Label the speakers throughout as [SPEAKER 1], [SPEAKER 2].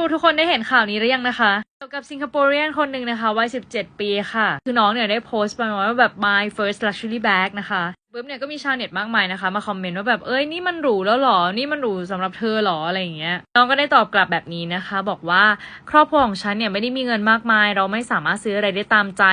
[SPEAKER 1] รู้ทุกคนได้เห็นข่าวนี้หรือยังนะคะเกี่ยวกับสิงคโปรเรียนคนหนึ่งนะคะวัย 17 ปีค่ะ คือน้องเนี่ยได้โพสต์ประมาณว่าแบบ my first luxury bag นะคะ ปุ๊บเนี่ยก็มีชาวเน็ตมากมายนะคะ มาคอมเมนต์ว่าแบบเอ้ยนี่มันหรูแล้วหรอ นี่มันหรูสำหรับเธอหรออะไรอย่างเงี้ยน้องก็ได้ตอบกลับแบบนี้นะคะ บอกว่าครอบครัวของฉันเนี่ยไม่ได้มีเงินมากมาย เราไม่สามารถซื้ออะไรได้ตามใจ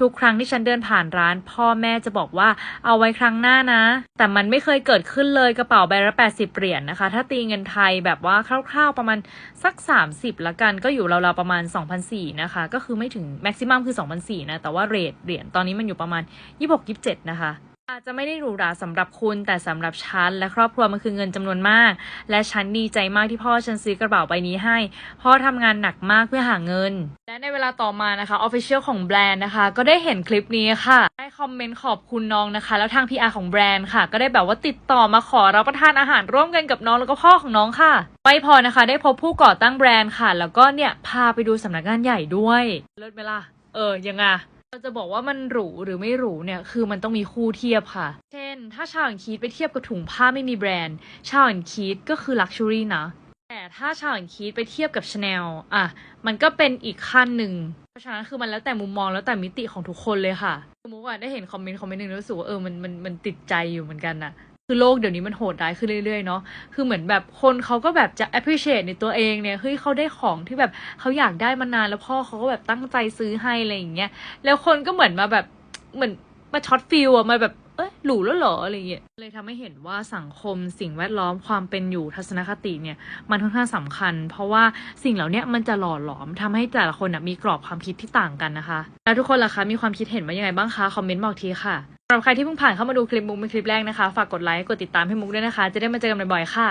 [SPEAKER 1] ทุกครั้งที่ฉันเดินผ่านร้าน พ่อแม่จะบอกว่าเอาไว้ครั้งหน้านะ แต่มันไม่เคยเกิดขึ้นเลยกระเป๋าใบละ 80 เหรียญนะคะ ถ้าตีเงินไทยแบบว่าคร่าวๆประมาณสัก 30ละกันก็อยู่ราวๆประมาณ2,004นะคะก็คือไม่ถึงแม็กซิมัมคือ2,004นะแต่ว่าเรทเหรียญตอนนี้มันอยู่ประมาณ26-27นะคะ อาจจะไม่ได้หรูหราสำหรับคุณ แต่สำหรับฉันและครอบครัวมันคือเงินจำนวนมาก และฉันดีใจมากที่พ่อฉันซื้อกระเป๋าใบนี้ให้ พ่อทำงานหนักมากเพื่อหาเงิน และในเวลาต่อมานะคะ Official ของแบรนด์นะคะ ก็ได้เห็นคลิปนี้ค่ะ ได้คอมเมนต์ขอบคุณน้องนะคะ แล้วทาง PR ของแบรนด์ค่ะ ก็ได้แบบว่าติดต่อมาขอรับประทานอาหารร่วมกันกับน้องแล้วก็พ่อของน้องค่ะไม่พอนะคะ ได้พบผู้ก่อตั้งแบรนด์ค่ะ แล้วก็เนี่ยพาไปดูสำนักงานใหญ่ด้วยเลิศไหมล่ะเออยังไง เราจะบอกว่ามันหรูหรือไม่หรูเนี่ยคือมันต้องมีคู่เทียบค่ะ เช่น ถ้าชาวอังคีดไปเทียบกับถุงผ้าไม่มีแบรนด์ ชาวอังคีดก็คือลักชัวรี่นะ แต่ถ้าชาวอังคีดไปเทียบกับชาแนลอะมันก็เป็นอีกขั้นหนึ่ง เพราะฉะนั้นคือมันแล้วแต่มุมมองแล้วแต่มิติของทุกคนเลยค่ะสมมติว่าได้เห็นคอมเมนต์คอมเมนต์หนึ่งแล้วรู้สึกว่าเออมันมันมันติดใจอยู่เหมือนกันนะ คือโลกเดี๋ยวนี้มันโหดร้ายขึ้นเรื่อยๆเนาะ คือเหมือนแบบคนเขาก็แบบจะ appreciate ในตัวเองเนี่ย เฮ้ยเขาได้ของที่แบบเขาอยากได้มานานแล้วพ่อเขาก็แบบตั้งใจซื้อให้อะไรอย่างเงี้ย แล้วคนก็เหมือนมาแบบเหมือนมาช็อตฟิลอะมาแบบ หรูแล้วเหรออะไรเงี้ยเลยทำให้เห็นว่าสังคมสิ่งแวดล้อมความเป็นอยู่ทัศนคติเนี่ยมันค่อนข้างสำคัญ เพราะว่าสิ่งเหล่านี้มันจะหล่อหลอมทำให้แต่ละคนอะมีกรอบความคิดที่ต่างกันนะคะ แล้วทุกคนล่ะคะมีความคิดเห็นว่ายังไงบ้างคะคอมเมนต์บอกทีค่ะสำหรับใครที่เพิ่งผ่านเข้ามาดูคลิปมุกเป็นคลิปแรกนะคะ ฝากกดไลค์กดติดตามให้มุกด้วยนะคะ จะได้มาเจอกันบ่อยๆค่ะ